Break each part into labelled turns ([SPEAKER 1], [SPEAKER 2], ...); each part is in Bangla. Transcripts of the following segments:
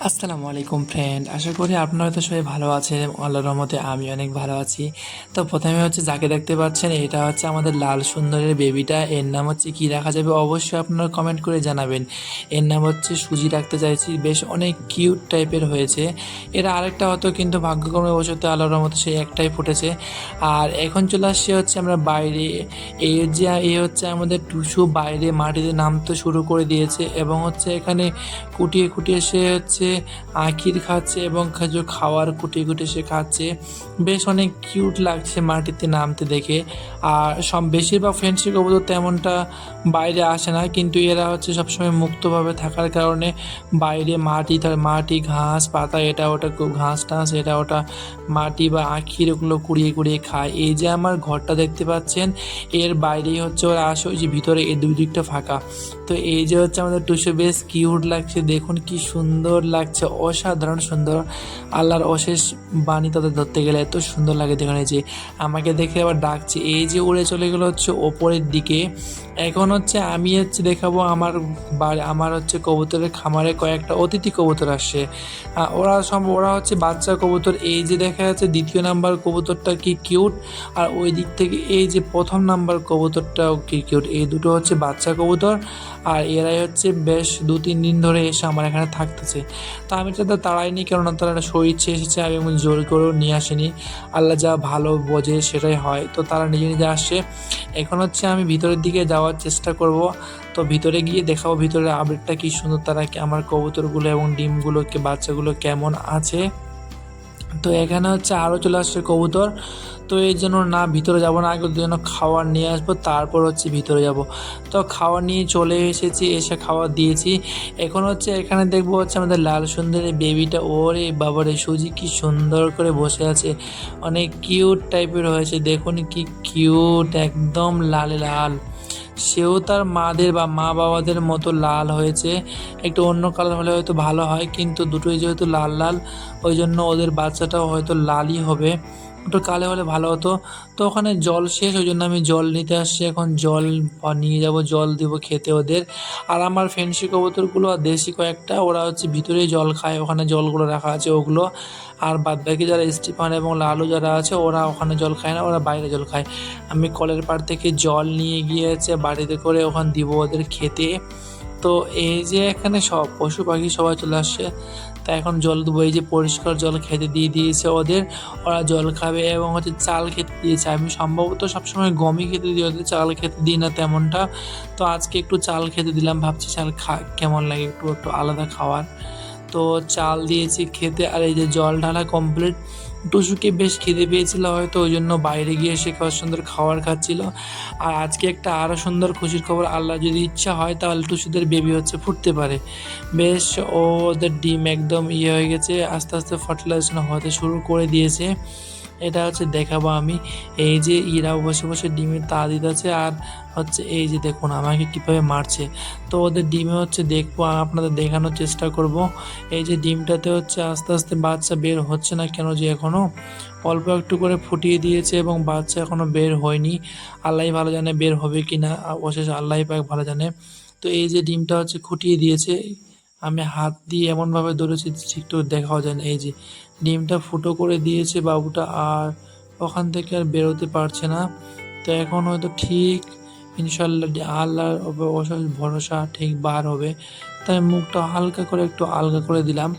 [SPEAKER 1] আসসালামু আলাইকুম ফ্রেন্ড আশা করি আপনারা তো সবাই ভালো আছেন আল্লাহর রহমতে আমি অনেক ভালো আছি। তো প্রথমে হচ্ছে যাকে দেখতে পাচ্ছেন, এটা হচ্ছে আমাদের লাল সুন্দরের বেবিটা এর নাম হচ্ছে কি রাখা যাবে অবশ্যই আপনারা কমেন্ট করে জানাবেন। এর নাম হচ্ছে সুজি রাখতে চাইছি, বেশ অনেক কিউট টাইপের হয়েছে। এরা আরেকটা হতো কিন্তু ভাগ্যক্রমে বসতে আল্লাহর রহমতে সেই একটাই ফুটেছে। আর এখন চলে আসছে হচ্ছে আমরা বাইরে। এই যে, এ হচ্ছে আমাদের টুসু বাইরে মাটিতে নামতে শুরু করে দিয়েছে এবং হচ্ছে এখানে কুটিয়ে কুটিয়ে সে হচ্ছে আখির খাচ্ছে এবং খাজু খাওয়ার কুটিয়ে কুটিয়ে সে খাচ্ছে। বেশ অনেক কিউট লাগছে মাটিতে নামতে দেখে। আর সব বেশিরভাগ ফ্রেন্ডশিপ কবুতর তেমনটা বাইরে আসে না, কিন্তু এরা হচ্ছে সবসময় মুক্তভাবে থাকার কারণে বাইরে মাটি, তার মাটি, ঘাস, পাতা, এটা ওটা ঘাস টাস, এটা ওটা মাটি বা আখির ওগুলো কুড়িয়ে কুড়িয়ে খায়। এই যে আমার ঘরটা দেখতে পাচ্ছেন, এর বাইরেই হচ্ছে ওরা আসে, ওই যে ভিতরে এই দুই দিকটা ফাঁকা। তো এই যে হচ্ছে আমাদের টুসু, বেশ কিউট লাগছে, দেখুন কি সুন্দর লাগছে অসাধারণ সুন্দর। আল্লাহর অশেষ বাণী তাদের ধরতে গেলে এত সুন্দর লাগে দেখুন যে আমাকে দেখে আবার ডাকছে। এই যে উড়ে চলে গেলো হচ্ছে ওপরের দিকে। এখন হচ্ছে আমি হচ্ছে দেখাবো আমার বাড়ি, আমার হচ্ছে কবুতরের খামারে কয়েকটা অতিথি কবুতর আসছে। ওরা সব ওরা হচ্ছে বাচ্চা কবুতর। এই যে দেখা যাচ্ছে দ্বিতীয় নাম্বার কবুতরটা কি কিউট আর ওই দিক থেকে এই যে প্রথম নাম্বার কবুতরটাও কি কিউট এই দুটো হচ্ছে বাচ্চা কবুতর। আর এরাই হচ্ছে বেশ দু তিন দিন ধরে এসে আমার এখানে থাকতেছে। তো আমি তো তাড়াইনি, কেননা তারা একটা শরীর চেয়ে এসেছে, আমি এমন জোর করেও নিয়ে আসিনি। আল্লাহ যা ভালো বোঝে সেটাই হয়। তো তারা নিজে নিজে আসছে। এখন হচ্ছে আমি ভিতরের দিকে যাওয়ার চেষ্টা করব। তো ভিতরে গিয়ে দেখাবো ভিতরের আপডেটটা কী সুন্দর, তারা আমার কবুতরগুলো এবং ডিমগুলো বাচ্চাগুলো কেমন আছে। তো এখানে হচ্ছে আরও চলে আসছে কবুতর। তো এই জন্য না, ভিতরে যাব না, আগে জন্য খাবার নিয়ে আসব, তারপর হচ্ছে ভিতরে যাব। তো খাবার নিয়ে চলে এসেছি, এসে খাওয়া দিয়েছি। এখন হচ্ছে এখানে দেখব হচ্ছে আমাদের লাল সুন্দরী বেবিটা ওরে বাবারে, সুজি কি সুন্দর করে বসে আছে। অনেক কিউট টাইপের হয়েছে, দেখুন কি কিউট একদম লাল লাল। সেও তার মাদের বা মা বাবাদের মতো লাল হয়েছে। একটু অন্য কালার হলে হয়তো ভালো হয়, কিন্তু দুটোই যেহেতু লাল লাল, ওই জন্য ওদের বাচ্চাটাও হয়তো লালই হবে। একটু কালে হলে ভালো হতো। তো ওখানে জল শেষ, ওই জন্য আমি জল নিতে আসছি। এখন জল নিয়ে যাব, জল দিব খেতে ওদের। আর আমার ফেন্সি কবুতরগুলো, আর দেশি কয়েকটা, ওরা হচ্ছে ভিতরেই জল খায়। ওখানে জলগুলো রাখা আছে ওগুলো। আর বাদ বাকি যারা স্টিফান এবং লালু যারা আছে, ওরা ওখানে জল খায় না, ওরা বাইরে জল খায়। আমি কলের পাড় থেকে জল নিয়ে গিয়েছে, বাড়িতে করে ওখানে দিব ওদের খেতে। তো এই যে এখানে সব পশু পাখি সবাই চলে আসছে। তা এখন জল দেবো এই যে পরিষ্কার জল খেতে দিয়ে দিয়েছে ওদের, ওরা জল খাবে এবং হচ্ছে চাল খেতে দিয়েছে। আমি সম্ভবত সবসময় গমই খেতে দিই, ওদের চাল খেতে দিই না তেমনটা। তো আজকে একটু চাল খেতে দিলাম, ভাবছি চাল খা, কেমন লাগে একটু একটু আলাদা খাওয়ার। তো চাল দিয়েছি খেতে, আর এই যে জল ঢালা কমপ্লিট টুসুকে বেশ খিদে পেয়েছিল হয়তো ওই জন্য বাইরে গিয়ে সে কত সুন্দর খাবার খাচ্ছিল। আর আজকে একটা আরও সুন্দর খুশির খবর আল্লাহ যদি ইচ্ছা হয় তাহলে টুসুদের বেবি হচ্ছে ফুটতে পারে। বেশ, ওদের ডিম একদম ইয়ে হয়ে গেছে, আস্তে আস্তে ফার্টিলাইজেশন হতে শুরু করে দিয়েছে। এটা হচ্ছে দেখাবো আমি। এই যে ইরা বসে বসে ডিমের তা দিতেছে আর হচ্ছে এই যে দেখুন আমাকে কীভাবে মারছে। তো ওদের ডিমে হচ্ছে দেখব আর আপনাদের দেখানোর চেষ্টা করব। এই যে ডিমটাতে হচ্ছে আস্তে আস্তে বাচ্চা বের হচ্ছে না কেন যে এখনও অল্প একটু করে ফুটিয়ে দিয়েছে এবং বাচ্চা এখনও বের হয়নি। আল্লাহ ভালো জানে বের হবে কি না অবশেষে আল্লাহ পাক ভালো জানে। তো এই যে ডিমটা হচ্ছে খুঁটিয়ে দিয়েছে। আমি হাত দিয়ে এমনভাবে ধরেছি তো দেখাও যায় না। এই যে ডিমটা ফুটো করে দিয়েছে বাবুটা আর ওখান থেকে আর বেরোতে পারছে না। তো এখন হয়তো ঠিক, ইনশাল্লাহ আল্লাহর উপর ভরসা ঠিক বার হবে। তাই মুখটা হালকা করে একটু আলগা করে দিলাম,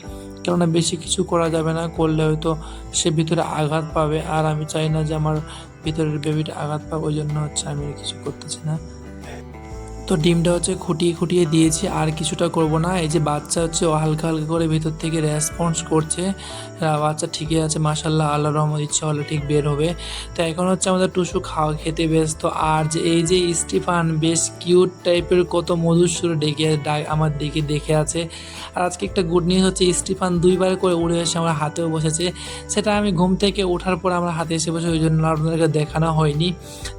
[SPEAKER 1] কেননা বেশি কিছু করা যাবে না, করলে হয়তো সে ভিতরে আঘাত পাবে। আর আমি চাই না যে আমার ভিতরের বেবিটা আঘাত পাবে ওই জন্য হচ্ছে আমি কিছু করতেছি না। তো ডিমটা হচ্ছে খুঁটিয়ে খুঁটিয়ে দিয়েছি, আর কিছুটা করব না। এই যে বাচ্চা হচ্ছে হালকা হালকা করে ভিতর থেকে রেসপন্স করছে। বাচ্চা ঠিকই আছে মাসাল্লাহ আল্লাহ রহমত, ইচ্ছা হলে ঠিক বের হবে। তো এখন হচ্ছে আমাদের টুসু খাওয়া খেতে ব্যস্ত। আর যে এই যে স্টিফান, বেশ কিউট টাইপের কত মধুর সুরে ডেকে আমার দিকে দেখে আছে। আর আজকে একটা গুড নিউজ হচ্ছে, স্টিফান দুইবার করে উড়ে এসে আমার হাতেও বসেছে। সেটা আমি ঘুম থেকে ওঠার পর আমার হাতে এসে বসে, ওই জন্য আপনাদেরকে দেখানো হয়নি।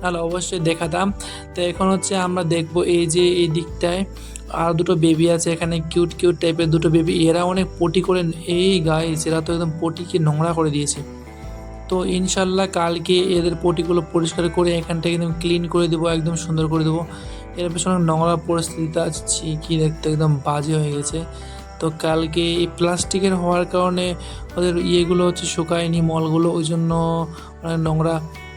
[SPEAKER 1] নাহলে অবশ্যই দেখাতাম। তো এখন হচ্ছে আমরা দেখব এই যে এই দিকটায়, আর দুটো বেবি আছে এখানে কিউট কিউট টাইপের দুটো বেবি এরা অনেক পটি করে এই গাইস এরা তো একদম পটিকে নোংরা করে দিয়েছে। তো ইনশাল্লাহ কালকে এদের পটিগুলো পরিষ্কার করে এখান থেকে একদম ক্লিন করে দেবো, একদম সুন্দর করে দেবো। এর পেছনে নোংরা পরিস্থিতিতে আছে, কি দেখতে একদম বাজে হয়ে গেছে। তো কালকে এই প্লাস্টিকের হওয়ার কারণে ওদের ইয়েগুলো হচ্ছে শুকায়নি, মলগুলো, ওই জন্য অনেক নোংরা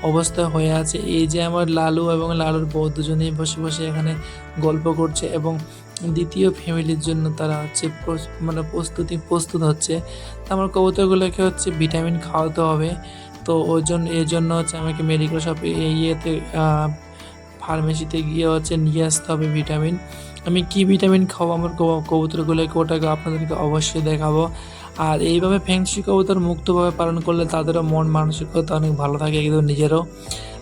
[SPEAKER 1] অবস্থা হয়ে আছে। এই যে আমার লালু এবং লালুর বউ দুজনেই বসে বসে এখানে গল্প করছে এবং দ্বিতীয় ফ্যামিলির জন্য তারা হচ্ছে মানে প্রস্তুতি প্রস্তুত হচ্ছে। তো আমার কবুতরগুলোকে হচ্ছে ভিটামিন খাওয়াতে হবে। তো ওই জন্য এই জন্য হচ্ছে আমাকে মেডিকেল শপ ইয়েতে ফার্মেসিতে গিয়ে হচ্ছে নিয়ে আসতে হবে ভিটামিন। আমি কি ভিটামিন খাওয়াবো আমার কব- কবুতরগুলোকে ওটাকে আপনাদেরকে অবশ্যই দেখাবো। আর এইভাবে ফেংসি কবুতর মুক্তভাবে পালন করলে তাদেরও মন মানসিকতা অনেক ভালো থাকে একদম নিজেরও।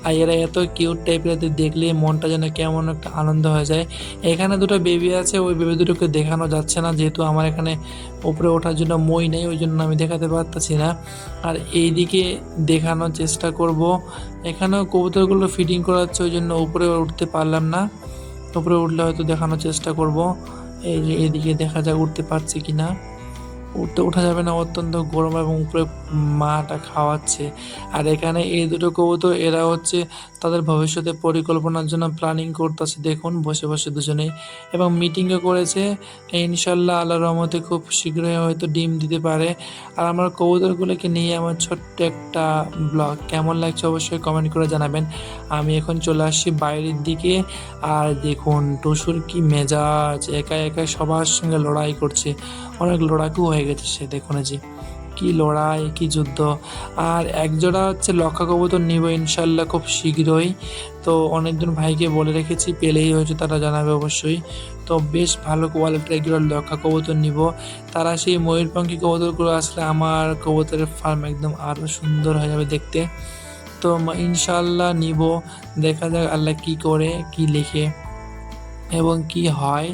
[SPEAKER 1] আর এরা এত কিউট টাইপের দেখলে মনটা যেন কেমন একটা আনন্দ হয়ে যায়। এখানে দুটো বেবি আছে, ওই বেবি দুটোকে দেখানো যাচ্ছে না, যেহেতু আমার এখানে উপরে ওঠার জন্য মই নেই, ওই জন্য আমি দেখাতে পারতেছি না। আর এইদিকে দেখানোর চেষ্টা করব। এখানেও কবুতরগুলো ফিডিং করাচ্ছে, ওই জন্য উপরে উঠতে পারলাম না। উপরে উঠলে হয়তো দেখানোর চেষ্টা করব। এই যে এদিকে দেখা যায় উঠতে পারছি কি না উঠতে ওঠা যাবে না, অত্যন্ত গরম এবং উপরে মাটা খাওয়াচ্ছে। আর এখানে এই দুটো কবুতর, এরা হচ্ছে তাদের ভবিষ্যতে পরিকল্পনার জন্য প্ল্যানিং করতেছে। দেখুন, বসে বসে দুজনেই এবং মিটিংও করেছে। ইনশাল্লাহ আল্লাহর রহমতে খুব শীঘ্রই হয়তো ডিম দিতে পারে। আর আমার কবুতরগুলোকে নিয়ে আমার ছোট্ট একটা ব্লগ কেমন লাগছে অবশ্যই কমেন্ট করে জানাবেন। আমি এখন চলে আসছি বাইরের দিকে। আর দেখুন, টুসুর কি মেজাজ। একা একা সবার সঙ্গে লড়াই করছে। অনেক লড়াকু হয়ে গেছে সে, দেখুন যে কি লড়াই, কি যুদ্ধ। আর একজোড়া হচ্ছে লক্ষা কবুতর নিব ইনশাল্লাহ খুব শীঘ্রই। তো অনেকজন ভাইকে বলে রেখেছি, পেলেই হয়েছে তারা জানাবে অবশ্যই। তো বেশ ভালো কোয়ালিটির একজোড়া লক্ষা কবুতর নিব। তারা সেই ময়ূরপঙ্খী কবুতরগুলো আসলে আমার কবুতরের ফার্ম একদম আরও সুন্দর হয়ে যাবে দেখতে। তো ইনশাল্লাহ নিব, দেখা যাক আল্লাহ কি করে, কি লিখে এবং কি হয়।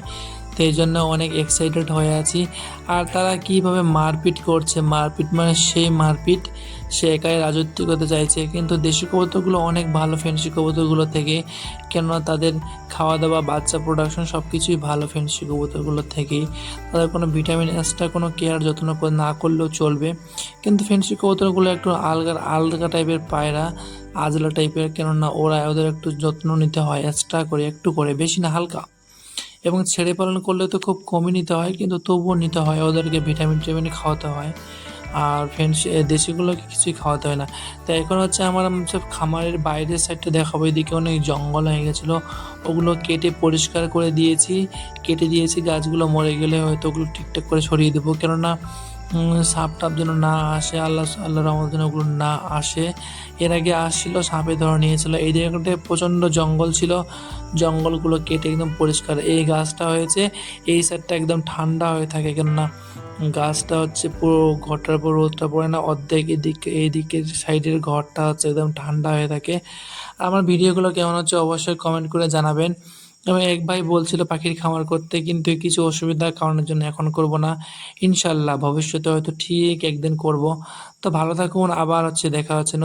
[SPEAKER 1] তো জন্য অনেক এক্সাইটেড হয়ে আছি। আর তারা কীভাবে মারপিট করছে, মারপিট মানে সেই মারপিট, সে একাই রাজত্ব করতে চাইছে। কিন্তু দেশি কবুতরগুলো অনেক ভালো ফেন্সি কবুতরগুলো থেকে, কেননা তাদের খাওয়া দাওয়া বাচ্চা প্রোডাকশন সব কিছুই ভালো ফেন্সি কবুতরগুলো থেকেই। তাদের কোনো ভিটামিন এক্সট্রা কোনো কেয়ার যত্ন না করলেও চলবে। কিন্তু ফেন্সি কবুতরগুলো একটু আলগা আলগা টাইপের পায়রা, আজলা টাইপের কেননা ওরা ওদের একটু যত্ন নিতে হয় এক্সট্রা করে, একটু করে, বেশি না, হালকা। এবং ছেড়ে পালন করলে তো খুব কমই নিতে হয়, কিন্তু তবুও নিতে হয়। ওদেরকে ভিটামিন টিটামিন খাওয়াতে হয় আর ফ্রেন্ডস দেশিগুলোকে কিছুই খাওয়াতে হয় না। তাই এখন হচ্ছে আমার সব খামারের বাইরের সাইডটা দেখাবো, এদিকে অনেক জঙ্গল হয়ে গেছিল। ওগুলো কেটে পরিষ্কার করে দিয়েছি, কেটে দিয়েছি, গাছগুলো মরে গেলে হয়তো ওগুলো ঠিকঠাক করে সরিয়ে দেবো। কেননা সাপ টাপ যেন না আসে, আল্লাহ আল্লাহ রহমত যেন ওগুলো না আসে। এর আগে আসছিল, সাপে ধরে নিয়েছিল। এই জায়গাটায় প্রচণ্ড জঙ্গল ছিল। জঙ্গলগুলো কেটে একদম পরিষ্কার। এই গাছটা হয়েছে, এই সাইডটা একদম ঠান্ডা হয়ে থাকে। কেননা গাছটা হচ্ছে পুরো ঘরটার উপর রোদটা পড়ে না, অর্ধেক এদিকে এইদিকে সাইডের ঘরটা হচ্ছে একদম ঠান্ডা হয়ে থাকে। আমার ভিডিওগুলো কেমন হচ্ছে অবশ্যই কমেন্ট করে জানাবেন। এবং এক ভাই বলছিল পাখির খামার করতে, কিন্তু কিছু অসুবিধার কারণের জন্য এখন করব না। ইনশাল্লাহ, ভবিষ্যতে হয়তো ঠিক একদিন করব। তো ভালো থাকুন, আবার হচ্ছে দেখা হচ্ছে